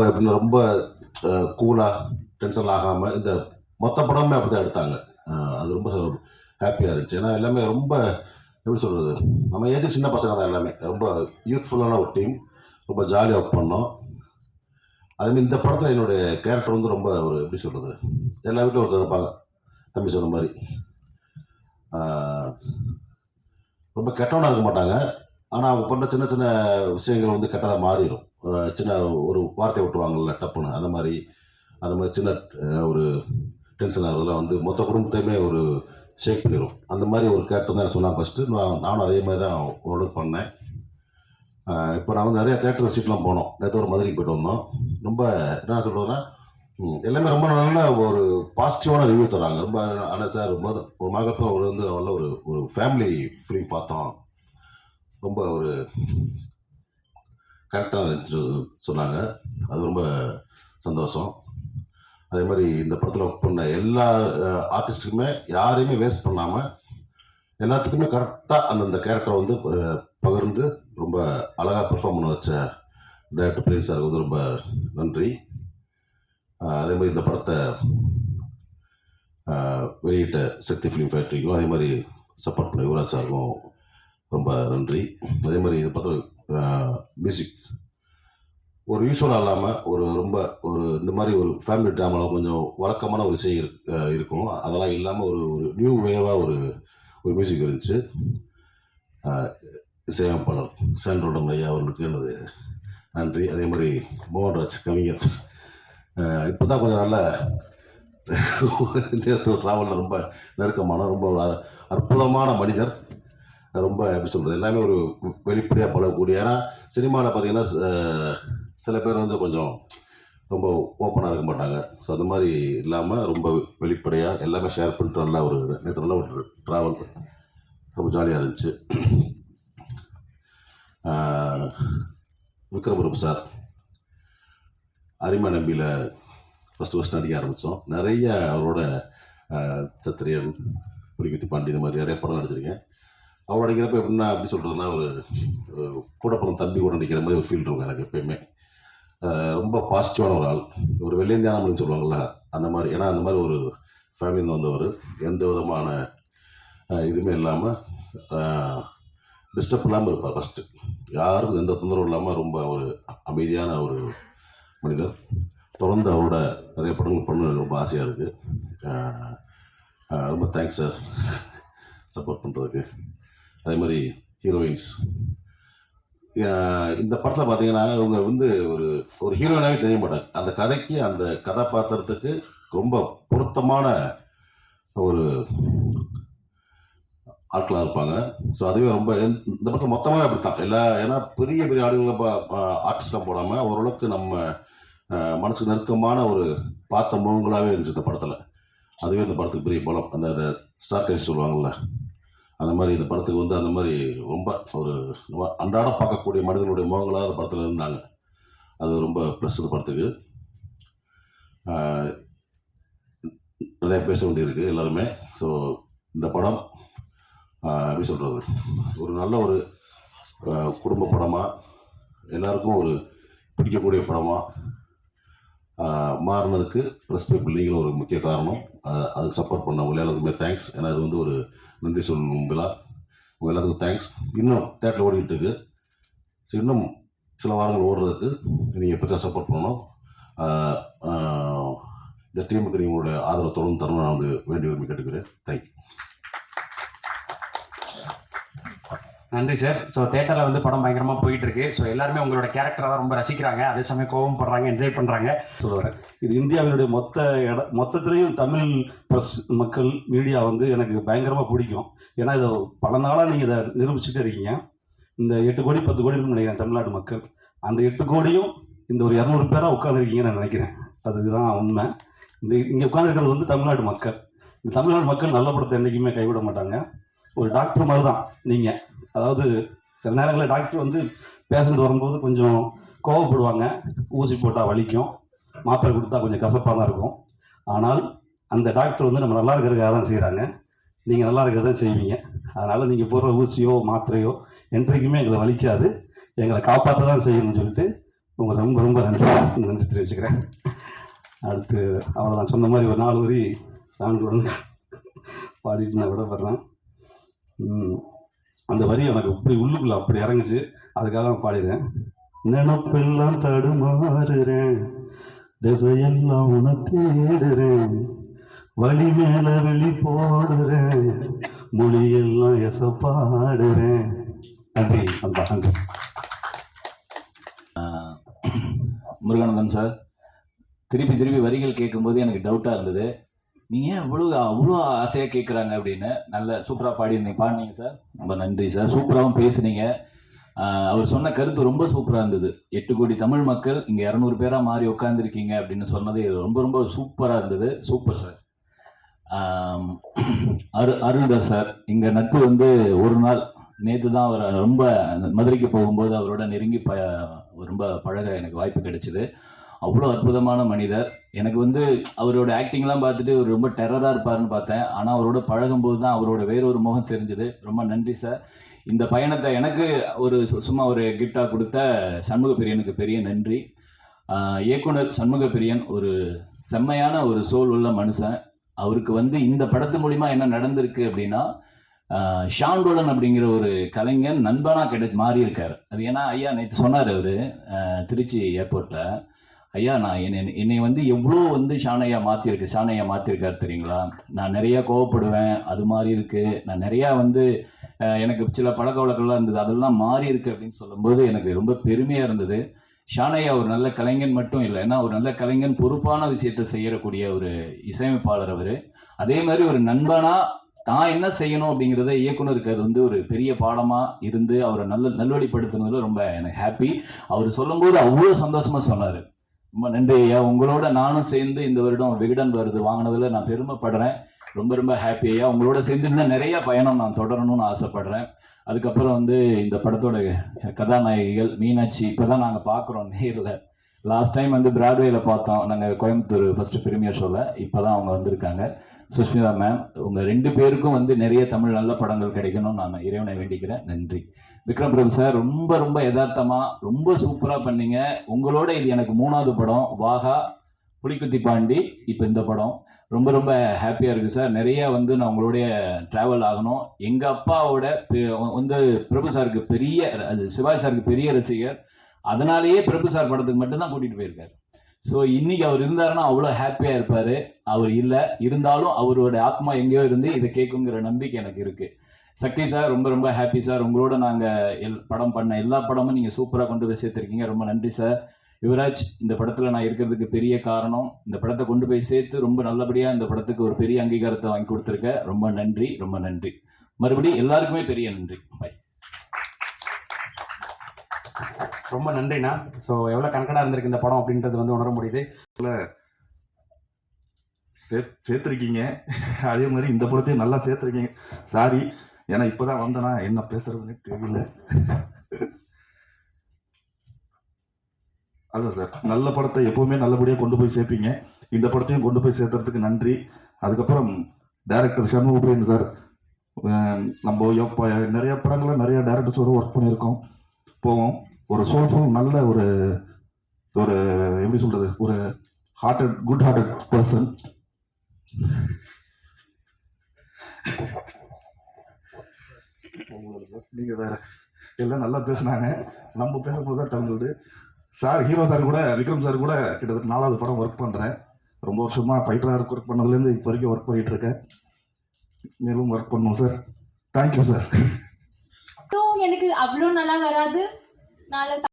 இப்போ எப்படின்னா ரொம்ப கூலாக டென்ஷன் ஆகாமல் இந்த மொத்த படமே அப்படி தான் எடுத்தாங்க அது ரொம்ப ஹாப்பியாக இருந்துச்சு. ஏன்னா எல்லாமே ரொம்ப எப்படி சொல்கிறது நம்ம ஏஜுக்கு சின்ன பசங்க தான் எல்லாமே. ரொம்ப யூத்ஃபுல்லான ஒரு டீம் ரொம்ப ஜாலியாக ஒர்க் பண்ணோம். அதுமாதிரி இந்த படத்தில் என்னுடைய கேரக்டர் வந்து ரொம்ப ஒரு எப்படி சொல்கிறது எல்லா வீட்டிலும் ஒருத்தர் இருப்பாங்க. தம்பி சொன்ன மாதிரி. ரொம்ப கெட்டவனாக இருக்க மாட்டாங்க. ஆனால் அவங்க பண்ணுற சின்ன சின்ன விஷயங்கள் வந்து கெட்டதாக மாறிடும் சின்ன ஒரு வார்த்தை விட்டுருவாங்கல்ல டப்புன்னு. அந்த மாதிரி அந்த மாதிரி சின்ன ஒரு டென்ஷன் ஆகுறதுலாம் வந்து மொத்த குடும்பத்தையுமே ஒரு ஷேக் பண்ணிடும் அந்த மாதிரி ஒரு கேரக்டர் தான் சொன்னாங்க ஃபஸ்ட்டு நான் நானும் அதே மாதிரி தான் ஓரளவுக்கு பண்ணேன். இப்போ நான் வந்து நிறைய தேட்டர் சீட்லாம் போனோம். நேற்று ஒரு மதுரைக்கு போய்ட்டு வந்தோம். ரொம்ப என்ன சொல்கிறதுனா எல்லாமே ரொம்ப நல்ல ஒரு பாசிட்டிவான ரிவ்யூ தராங்க. ரொம்ப ஆனால் சார் ரொம்ப ஒரு மகத்துவம் ஒரு வந்து நல்ல ஒரு ஒரு ஃபேமிலி ஃபிலிம் பார்த்தோம். ரொம்ப ஒரு கரெக்டாக சொன்னாங்க. அது ரொம்ப சந்தோஷம். அதே மாதிரி இந்த படத்தில் ஒர்க் பண்ண எல்லா ஆர்டிஸ்ட்டுக்குமே யாரையுமே வேஸ்ட் பண்ணாமல் எல்லாத்துக்குமே கரெக்டாக அந்தந்த கேரக்டரை வந்து பகிர்ந்து ரொம்ப அழகாக பெர்ஃபார்ம் பண்ண வச்ச டேரக்டர் பிரேம் சாருக்கு வந்து ரொம்ப நன்றி. அதே மாதிரி இந்த படத்தை வெளியிட்ட சக்தி ஃபிலிம் ஃபேக்ட்ரிக்கும் அதே மாதிரி சப்போர்ட் பண்ண யுவராஜ் சாருக்கும் ரொம்ப நன்றி. அதே மாதிரி இதை படத்தில் மியூசிக் ஒரு யூஸ்வலாக இல்லாமல் ஒரு ரொம்ப ஒரு இந்த மாதிரி ஒரு ஃபேமிலி ட்ராமாவில் கொஞ்சம் வழக்கமான ஒரு இசை இருக்கும். அதெல்லாம் இல்லாமல் ஒரு ஒரு நியூ வேவாக ஒரு ஒரு மியூசிக் இருந்துச்சு. இசையமைப்பாளர் சாண்டோடம் ஐயா அவர்களுக்கு எனது நன்றி. அதே மாதிரி மோகன்ராஜ் கவிஞர். இப்போ தான் கொஞ்சம் நல்ல ட்ராவலில் ரொம்ப நெருக்கமான ரொம்ப அற்புதமான மனிதர். ரொம்ப எப்படி சொல்கிறது எல்லாமே ஒரு வெளிப்படையாக பழகக்கூடிய. ஏன்னா சினிமாவில் பார்த்தீங்கன்னா ச- சில பேர் வந்து கொஞ்சம் ரொம்ப ஓப்பனாக இருக்க மாட்டாங்க. ஸோ அந்த மாதிரி இல்லாமல் ரொம்ப வெளிப்படையாக எல்லாமே ஷேர் பண்ணிட்டு நல்ல ஒரு நேற்று நல்ல ஒரு ட்ராவல் ரொம்ப ஜாலியாக இருந்துச்சு. ஆஹ் விக்ரமரூப் சார் அரிமா நம்பியில் ஃபஸ்ட்டு ஃபஸ்ட் நடிக்க ஆரம்பித்தோம் நிறைய அவரோட சத்திரியன் புலிகுத்தி பாண்டி இந்த மாதிரி நிறைய படம் நடிச்சிருக்கேன். அவர் நடிக்கிறப்ப எப்படின்னா எப்படி சொல்கிறதுனா ஒரு கூட பிறந்த தம்பி கூட நடிக்கிற மாதிரி ஒரு ஃபீல் இருக்கும் எனக்கு எப்பயுமே. ரொம்ப பாசிட்டிவான ஒரு ஆள். ஒரு வெள்ளையந்தியானம்னு சொல்லுவாங்கள்ல அந்த மாதிரி. ஏன்னா அந்த மாதிரி ஒரு ஃபேமிலியில் வந்தவர். எந்த விதமான இதுவுமே இல்லாமல் டிஸ்டர்ப் இல்லாமல் இருப்பார் ஃபஸ்ட்டு யாருக்கும் எந்த தொந்தரவும் இல்லாமல் ரொம்ப ஒரு அமைதியான ஒரு மனிதர். தொடர்ந்து அவரோட நிறைய படங்கள் பண்ண எனக்கு ரொம்ப ஆசையாக இருக்குது ரொம்ப தேங்க்ஸ் சார் சப்போர்ட் பண்ணுறதுக்கு அதே மாதிரி ஹீரோயின்ஸ் இந்த படத்தில் பார்த்தீங்கன்னா இவங்க வந்து ஒரு ஒரு ஹீரோயினாகவே தெரிய மாட்டாங்க அந்த கதைக்கு அந்த கதாபாத்திரத்துக்கு ரொம்ப பொருத்தமான ஒரு ஆட்களாக இருப்பாங்க. ஸோ அதுவே ரொம்ப இந்த இந்த படத்தில் மொத்தமாகவே அப்படித்தான். எல்லா ஏன்னா பெரிய பெரிய ஆடுகளை ஆர்டிஸ்டாக போடாமல் ஓரளவுக்கு நம்ம மனசுக்கு நெருக்கமான ஒரு பார்த்த முகங்களாகவே இருந்துச்சு இந்த படத்தில். அதுவே இந்த படத்துக்கு பெரிய பலம். அந்த அந்த ஸ்டார் கேஸ் சொல்லுவாங்கள்ல அந்த மாதிரி இந்த படத்துக்கு வந்து அந்த மாதிரி ரொம்ப ஒரு நம்ம அன்றாடம் பார்க்கக்கூடிய மனிதர்களுடைய முகங்களாக அந்த படத்தில் இருந்தாங்க. அது ரொம்ப ப்ளஸ் இந்த படத்துக்கு நிறைய பேச வேண்டியிருக்கு எல்லாருமே. ஸோ இந்த படம் எப்படி சொல்கிறது ஒரு நல்ல ஒரு குடும்ப படமாக எல்லாருக்கும் ஒரு பிடிக்கக்கூடிய படமாக மாறினதுக்கு ப்ரெஸ் பீப்புள் நீங்களும் ஒரு முக்கிய காரணம். அதுக்கு சப்போர்ட் பண்ண உங்கள் எல்லாருக்குமே தேங்க்ஸ் ஏன்னா இது வந்து ஒரு நன்றி சொல்லும் விழா. உங்கள் எல்லாத்துக்கும் தேங்க்ஸ் இன்னும் தேட்டர் ஓடிக்கிட்டு இருக்கு. ஸோ இன்னும் சில வாரங்கள் ஓடுறதுக்கு நீங்கள் பெருசாக சப்போர்ட் பண்ணணும். இந்த டீமுக்கு நீங்க உங்களுடைய ஆதரவு தொடர்ந்து தரணும் நான் வந்து வேண்டி விரும்பி கேட்டுக்கிறேன். தேங்க்யூ நன்றி சார். ஸோ தேட்டரில் வந்து படம் பயங்கரமாக போயிட்டு இருக்கு ஸோ எல்லாருமே உங்களோட கேரக்டரை தான் ரொம்ப ரசிக்கிறாங்க. அதே சமயம் கோவம் படுறாங்க என்ஜாய் பண்ணுறாங்க சொல்லுவார். இது இந்தியாவினுடைய மொத்த இட மொத்தத்துலேயும் தமிழ் ப்ரெஸ் மக்கள் மீடியா வந்து எனக்கு பயங்கரமாக பிடிக்கும். ஏன்னா இதை பல நாளாக நீங்கள் இதை நிரூபிச்சுட்டு இருக்கீங்க. இந்த எட்டு கோடி பத்து கோடி நினைக்கிறேன் தமிழ்நாடு மக்கள். அந்த எட்டு கோடியும் இந்த ஒரு இரநூறு பேராக உட்காந்துருக்கீங்கன்னு நான் நினைக்கிறேன். அதுதான் உண்மை. இந்த இங்கே உட்காந்துருக்கிறது வந்து தமிழ்நாடு மக்கள். இந்த தமிழ்நாடு மக்கள் நல்ல படத்தை என்றைக்குமே கைவிட மாட்டாங்க. ஒரு டாக்டர் மாதிரி தான் நீங்கள் அதாவது சில நேரங்களில் டாக்டர் வந்து பேஷண்ட் வரும்போது கொஞ்சம் கோவப்படுவாங்க. ஊசி போட்டால் வலிக்கும். மாத்திரை கொடுத்தா கொஞ்சம் கசப்பாக தான் இருக்கும். ஆனால் அந்த டாக்டர் வந்து நம்ம நல்லா இருக்கிறதுக்காக தான் செய்கிறாங்க நீங்கள் நல்லா இருக்கிறத தான் செய்வீங்க. அதனால் நீங்கள் போடுற ஊசியோ மாத்திரையோ என்றைக்குமே எங்களை வலிக்காது. எங்களை காப்பாற்ற தான் செய்யணும்னு சொல்லிட்டு உங்களுக்கு ரொம்ப ரொம்ப நன்றி. நன்றி தெரிவிச்சுக்கிறேன். அடுத்து அவ்வளோதான் சொன்ன மாதிரி ஒரு நாலு வரி சான்று பாடிட்டு நான் விடப்படுறேன். ம், அந்த வரி எனக்கு இப்படி உள்ளுக்குள்ள அப்படி இறங்குச்சு. அதுக்காக நான் பாடிடுறேன் நினப்பெல்லாம் தடுமாறுறேன். திசையெல்லாம் உன தேடுறேன் வழி மேல வெளி போடுறேன். மொழியெல்லாம் எச பாடுறேன். நன்றி அந்த நன்றி. முருகானந்தன் சார் திருப்பி திருப்பி வரிகள் கேட்கும்போது எனக்கு டவுட்டாக இருந்தது. நீங்கள் ஏன் இவ்வளோ அவ்வளோ ஆசையாக கேட்குறாங்க அப்படின்னு? நல்ல சூப்பராக பாடியிருந்தீங்க பாடினீங்க சார் ரொம்ப நன்றி சார் சூப்பராகவும் பேசுனீங்க. அவர் சொன்ன கருத்து ரொம்ப சூப்பராக இருந்தது. எட்டு கோடி தமிழ் மக்கள் இங்கே இரநூறு பேராக மாறி உட்காந்துருக்கீங்க அப்படின்னு சொன்னது ரொம்ப ரொம்ப சூப்பராக இருந்தது. சூப்பர் சார் அரு அருள்தாஸ் சார் இங்கே நட்பு வந்து ஒரு நாள் நேற்று தான் அவர் ரொம்ப அந்த மதுரைக்கு போகும்போது அவரோட நெருங்கி ப ரொம்ப பழக எனக்கு வாய்ப்பு கிடைச்சிது. அவ்வளோ அற்புதமான மனிதர். எனக்கு வந்து அவரோட ஆக்டிங்லாம் பார்த்துட்டு அவர் ரொம்ப டெரராக இருப்பாருன்னு பார்த்தேன். ஆனால் அவரோட பழகும்போது தான் அவரோட வேறொரு முகம் தெரிஞ்சது. ரொம்ப நன்றி சார் இந்த பயணத்தை எனக்கு ஒரு சு- சும்மா ஒரு கிஃப்டாக கொடுத்த சண்முக பிரியனுக்கு பெரிய நன்றி. இயக்குனர் சண்முக பிரியன் ஒரு செம்மையான ஒரு சோல் உள்ள மனுஷன். அவருக்கு வந்து இந்த படத்து மூலிமா என்ன நடந்திருக்கு அப்படின்னா ஆஹ் ஷாண்டோலன் அப்படிங்கிற ஒரு கலைஞன் நண்பனாக கிடை மாறி இருக்காரு அது ஏன்னா ஐயா நேற்று சொன்னார் அவர் திருச்சி ஏர்போர்ட்டில் ஐயா நான் என்னை என்னை வந்து எவ்வளோ வந்து ஷானையா மாற்றிருக்கு ஷானையா மாற்றிருக்காரு தெரியுங்களா? நான் நிறைய கோவப்படுவேன் அது மாதிரி இருக்கு. நான் நிறையா வந்து எனக்கு சில பழக்க வழக்கம்லாம் இருந்தது. அதெல்லாம் மாறி இருக்கு அப்படின்னு சொல்லும்போது எனக்கு ரொம்ப பெருமையாக இருந்தது. ஷானையா ஒரு நல்ல கலைஞன் மட்டும் இல்லை ஏன்னா ஒரு நல்ல கலைஞன் பொறுப்பான விஷயத்தை செய்யக்கூடிய ஒரு இசையமைப்பாளர் அவர். அதே மாதிரி ஒரு நண்பனா தான் என்ன செய்யணும் அப்படிங்கிறத இயக்குனருக்கு அது வந்து ஒரு பெரிய பாடமாக இருந்து அவரை நல்ல நல்வழிப்படுத்துனதுல ரொம்ப எனக்கு ஹாப்பி அவர் சொல்லும்போது அவ்வளோ சந்தோஷமாக சொன்னார். ரொம்ப நன்றி ஐயா. உங்களோட நானும் சேர்ந்து இந்த வருடம் விகடன் வருது. வாங்கினதுல நான் பெருமைப்படுறேன். ரொம்ப ரொம்ப ஹாப்பி ஐயா. உங்களோட சேர்ந்து இன்னும் நிறைய பயணம் நான் தொடரணும்னு ஆசைப்படுறேன். அதுக்கப்புறம் வந்து இந்த படத்தோட கதாநாயகிகள் மீனாட்சி இப்போதான் நாங்கள் பார்க்குறோம் நேரில். லாஸ்ட் டைம் வந்து பிராட்வேல பார்த்தோம். நாங்கள் கோயம்புத்தூர் ஃபர்ஸ்ட் பிரீமியர் ஷோவில் இப்போ தான் அவங்க வந்திருக்காங்க. சுஷ்மிதா மேம் உங்கள் ரெண்டு பேருக்கும் வந்து நிறைய தமிழ் நல்ல படங்கள் கிடைக்கணும்னு நான் இறைவனை வேண்டிக்கிறேன். நன்றி. விக்ரம் பிரபு சார் ரொம்ப ரொம்ப யதார்த்தமா ரொம்ப சூப்பராக பண்ணீங்க. உங்களோட இது எனக்கு மூணாவது படம் வாகா புலிக்குத்தி பாண்டி இப்போ இந்த படம். ரொம்ப ரொம்ப ஹாப்பியாக இருக்குது சார் நிறைய வந்து நான் உங்களுடைய ட்ராவல் ஆகணும். எங்கள் அப்பாவோட பெ- வந்து பிரபு சாருக்கு பெரிய அது சிவாஜி சாருக்கு பெரிய ரசிகர். அதனாலேயே பிரபு சார் படத்துக்கு மட்டும்தான் கூட்டிகிட்டு போயிருக்காரு. ஸோ இன்னைக்கு அவர் இருந்தாருன்னா அவ்வளோ ஹாப்பியாக இருப்பார். அவர் இல்லை. இருந்தாலும் அவரோட ஆத்மா எங்கேயோ இருந்து இதை கேட்குங்கிற நம்பிக்கை எனக்கு இருக்கு. சக்தி சார் ரொம்ப ரொம்ப ஹாப்பி சார். உங்களோட நாங்கள் எல் படம் பண்ண எல்லா படமும் நீங்கள் சூப்பராக கொண்டு போய் சேர்த்துருக்கீங்க. ரொம்ப நன்றி சார். யுவராஜ் இந்த படத்தில் நான் இருக்கிறதுக்கு பெரிய காரணம் இந்த படத்தை கொண்டு போய் சேர்த்து ரொம்ப நல்லபடியாக இந்த படத்துக்கு ஒரு பெரிய அங்கீகாரத்தை வாங்கி கொடுத்துருக்க. ரொம்ப நன்றி ரொம்ப நன்றி. மறுபடியும் எல்லாருக்குமே பெரிய நன்றி. பை ரொம்ப நன்றிண்ணா. ஸோ எவ்வளோ கணக்கடாக இருந்திருக்கு இந்த படம் அப்படின்றது வந்து உணர முடியுது. சேர்த்திருக்கீங்க. அதே மாதிரி இந்த படத்தையும் நல்லா சேர்த்திருக்கீங்க. சாரி ஏன்னா இப்பதான் வந்தனா என்ன பேசுறதுன்னு தெரியல. அதான் சார் நல்ல படத்தை எப்பவுமே நல்லபடியா கொண்டு போய் சேர்ப்பீங்க. இந்த படத்தையும் கொண்டு போய் சேர்த்துறதுக்கு நன்றி. அதுக்கப்புறம் டைரக்டர் சண்முகப்பிரியன் சார் நம்ம எப்போ நிறைய படங்களை நிறைய டேரக்டர்ஸோடு ஒர்க் பண்ணியிருக்கோம். போவோம். ஒரு சோல்ஃபுல் நல்ல ஒரு ஒரு எப்படி சொல்றது ஒரு ஹார்ட்டட் குட் ஹார்ட்டட் பர்சன் நீங்க வேற எல்லாம் நல்லா பேசுனாங்க. நம்ம பேசும்போது தான் தமிழ்து சார் ஹீரோ சார் கூட விக்ரம் சார் கூட கிட்டத்தட்ட நாலாவது படம் ஒர்க் பண்ணுறேன் ரொம்ப வருஷமா ஃபைட்டராக ஒர்க் பண்ணதுலேருந்து இப்போ வரைக்கும் ஒர்க் பண்ணிட்டு இருக்கேன். மேலும் ஒர்க் பண்ணுவோம் சார் தேங்க்யூ சார் எனக்கு அவ்வளோ நல்லா வராது. நாளை